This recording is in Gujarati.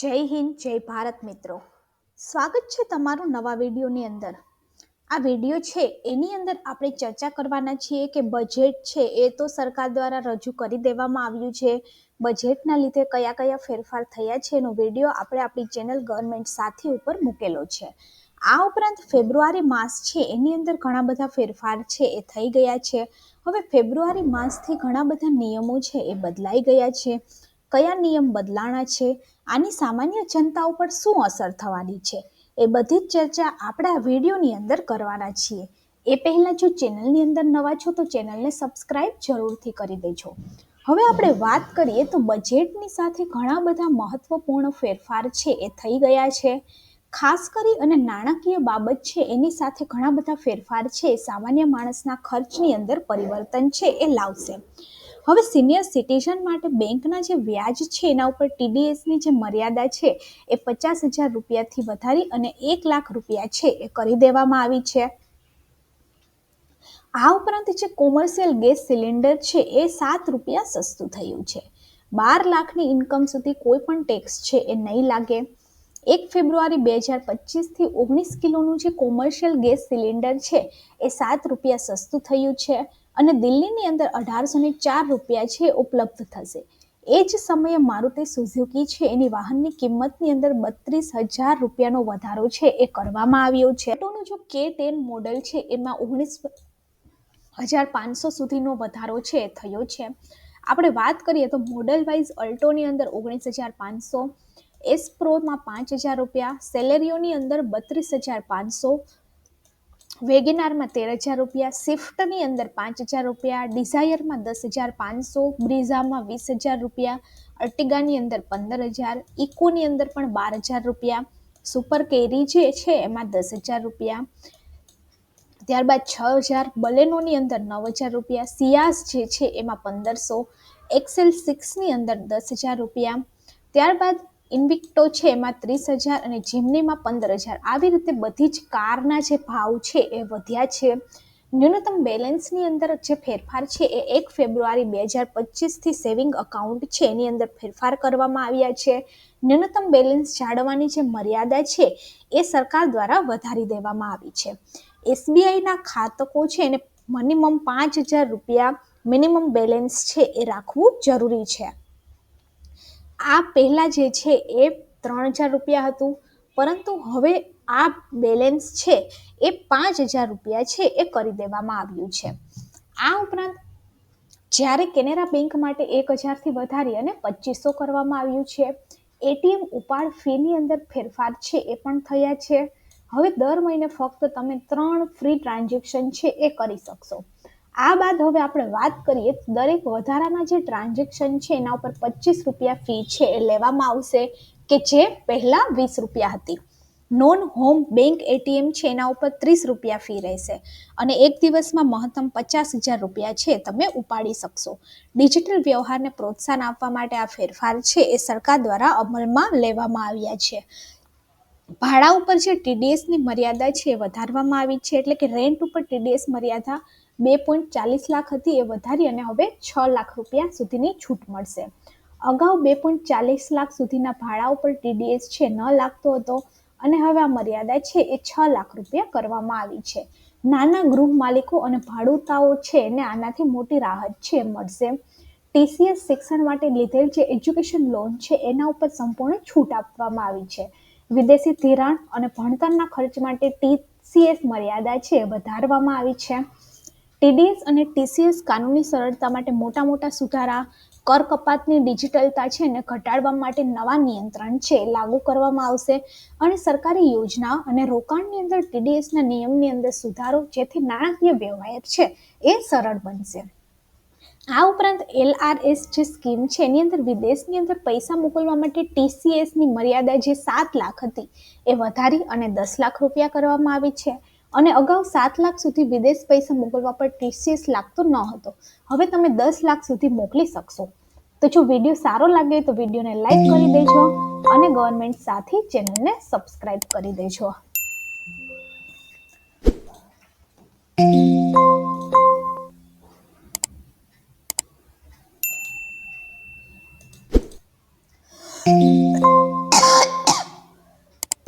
જય હિન્દ, જય ભારત મિત્રો. સ્વાગત છે તમારું નવા વિડીયોની અંદર. આ વીડિયો છે, એની અંદર આપણે ચર્ચા કરવાના છીએ કે બજેટ છે, એ તો સરકાર દ્વારા રજૂ કરી દેવામાં આવ્યું છે. બજેટના લીધે કયા કયા ફેરફાર થયા છે, એનો વીડિયો આપણે આપણી ચેનલ ગવર્મેન્ટ સાથી ઉપર મૂકેલો છે. આ ઉપરાંત ફેબ્રુઆરી માસ છે, એની અંદર ઘણા બધા ફેરફાર છે, એ થઈ ગયા છે. હવે ફેબ્રુઆરી માસથી ઘણા બધા નિયમો છે, એ બદલાઈ ગયા છે. કયા નિયમ બદલાણા છે? આની સામાન્ય જનતા ઉપર શું અસર થવાની છે? એ બધી જ ચર્ચા આપણા વિડીયોની અંદર કરવાના છીએ. એ પહેલાં જો ચેનલની અંદર નવા છો તો ચેનલને સબસ્ક્રાઈબ જરૂરથી કરી દેજો. હવે આપણે વાત કરીએ તો બજેટની સાથે ઘણા બધા મહત્વપૂર્ણ ફેરફાર છે એ થઈ ગયા છે. ખાસ કરી અને નાણાકીય બાબત છે એની સાથે ઘણા બધા ફેરફાર છે. સામાન્ય માણસના ખર્ચની અંદર પરિવર્તન છે એ લાવશે. હવે સિનિયર સિટીઝન માટે બેંકના જે વ્યાજ છે, એના ઉપર ટીડીએસની જે મર્યાદા છે, એ પચાસ હજાર રૂપિયાથી વધારી અને એક લાખ રૂપિયા છે, એ કરી દેવામાં આવી છે. આ ઉપરાંત જે કોમર્શિયલ ગેસ સિલિન્ડર છે, એ સાત રૂપિયા સસ્તું થયું છે. બાર લાખની ઇન્કમ સુધી કોઈ પણ ટેક્સ છે, એ નહીં લાગે. એક ફેબ્રુઆરી બે હજાર પચીસથી ઓગણીસ કિલોનું જે કોમર્શિયલ ગેસ સિલિન્ડર છે, એ સાત રૂપિયા સસ્તું થયું છે અને દિલ્હીની અંદર અઢારસો ને ચાર રૂપિયા છે ઉપલબ્ધ થશે. એ જ સમયે મારુતિ સુઝુકી છે, એની વાહનની કિંમતની અંદર બત્રીસ હજાર રૂપિયાનો વધારો છે, એ કરવામાં આવ્યો છે. ઓટોનું જો કે ટેન મોડલ છે, એમાં ઓગણીસ હજાર પાંચસો સુધીનો વધારો છે થયો છે. આપણે વાત કરીએ તો મોડલ વાઇઝ અલ્ટોની અંદર ઓગણીસ હજાર પાંચસો એસ પ્રોમાં પાંચ હજાર રૂપિયા, સેલેરીઓની અંદર બત્રીસ હજાર પાંચસો, વેગેનારમાં તેર હજાર રૂપિયા સ્વિફ્ટની અંદર પાંચ હજાર રૂપિયા, ડિઝાયરમાં દસ હજાર પાંચસો, બ્રિઝામાં વીસ હજાર રૂપિયા, અર્ટિગાની અંદર પંદર હજાર, ઇકોની અંદર પણ બાર હજાર રૂપિયા, સુપર કેરી જે છે એમાં દસ હજાર રૂપિયા. ત્યારબાદ છ હજાર, બલેનોની અંદર નવ હજાર રૂપિયા સિયાસ જે છે એમાં પંદરસો, એક્સેલ સિક્સની અંદર દસ હજાર રૂપિયા. ત્યારબાદ ઇન્વિક્ટો છે એમાં ત્રીસ હજાર અને જીમનીમાં પંદર હજાર. આવી રીતે બધી જ કારના જે ભાવ છે એ વધ્યા છે. ન્યૂનતમ બેલેન્સની અંદર જે ફેરફાર છે એ એક ફેબ્રુઆરી બે હજાર પચીસથી સેવિંગ અકાઉન્ટ છે, એની અંદર ફેરફાર કરવામાં આવ્યા છે. ન્યૂનતમ બેલેન્સ જાળવવાની જે મર્યાદા છે એ સરકાર દ્વારા વધારી દેવામાં આવી છે. એસબીઆઈના ખાતકો છે એને મિનિમમ પાંચ હજાર રૂપિયા મિનિમમ બેલેન્સ છે એ રાખવું જરૂરી છે. આ પહેલાં જે છે એ ત્રણ હજાર રૂપિયા હતું. પરંતુ હવે આ બેલેન્સ છે એ પાંચ હજાર રૂપિયા છે એ કરી દેવામાં આવ્યું છે. આ ઉપરાંત જ્યારે કેનેરા બેંક માટે એક હજારથી વધારી અને પચીસો કરવામાં આવ્યું છે. એટીએમ ઉપાડ ફીની અંદર ફેરફાર છે એ પણ થયા છે. હવે દર મહિને ફક્ત તમે ત્રણ ફ્રી ટ્રાન્ઝેક્શન છે એ કરી શકશો. આ બાદ હવે આપણે વાત કરીએ દરેક વધારાના જે ટ્રાન્ઝેક્શન છે, એના ઉપર પચીસ રૂપિયા ફી છે એ લેવામાં આવશે, કે જે પહેલાં વીસ રૂપિયા હતી. નોન હોમ બેંક એટીએમ છે, એના ઉપર ત્રીસ રૂપિયા ફી રહેશે. અને એક દિવસમાં મહત્તમ પચાસ હજાર રૂપિયા છે, તમે ઉપાડી શકશો. ડિજિટલ વ્યવહારને પ્રોત્સાહન આપવા માટે આ ફેરફાર છે, એ સરકાર દ્વારા અમલમાં લેવામાં આવ્યા છે. ભાડા ઉપર જે ટીડીએસની મર્યાદા છે એ વધારવામાં આવી છે, એટલે કે રેન્ટ ઉપર ટીડીએસ મર્યાદા બે પોઈન્ટ ચાલીસ લાખ હતી, એ વધારી અને હવે છ લાખ રૂપિયા સુધીની છૂટ મળશે. અગાઉ બે પોઈન્ટ ચાલીસ લાખ સુધીના ભાડા ઉપર ટીડીએસ છે, ન લાગતો હતો અને હવે આ મર્યાદા છે એ છ લાખ રૂપિયા કરવામાં આવી છે. નાના ગૃહ માલિકો અને ભાડુતાઓ છે, એને આનાથી મોટી રાહત છે મળશે. ટીસીએસ શિક્ષણ માટે લીધેલ જે એજ્યુકેશન લોન છે, એના ઉપર સંપૂર્ણ છૂટ આપવામાં આવી છે. વિદેશી ધિરાણ અને ભણતરના ખર્ચ માટે ટીસીએસ મર્યાદા છે વધારવામાં આવી છે. ટીડીએસ અને ટીસીએસ કાનૂની સરળતા માટે મોટા મોટા સુધારા, કર કપાતની ડિજિટલતા છે ને ઘટાડવા માટે નવા નિયંત્રણ છે લાગુ કરવામાં આવશે. અને સરકારી યોજના અને રોકાણની અંદર ટીડીએસના નિયમની અંદર સુધારો જેથી નાણાકીય વ્યવહાર છે, એ સરળ બનશે. આ ઉપરાંત એલઆરએસ જે સ્કીમ છે, એની અંદર વિદેશની અંદર પૈસા મોકલવા માટે ટીસીએસની મર્યાદા જે સાત લાખ હતી, એ વધારી અને દસ લાખ રૂપિયા કરવામાં આવી છે. અને અગાઉ સાત લાખ સુધી વિદેશ પૈસા મોકલવા પર ટીસીએસ લાગતો ન હતો. હવે તમે દસ લાખ સુધી મોકલી શકશો. તો જો વીડિયો સારો લાગે તો વિડીયોને લાઈક કરી દેજો અને ગવર્મેન્ટ સાથે ચેનલને સબસ્ક્રાઈબ કરી દેજો.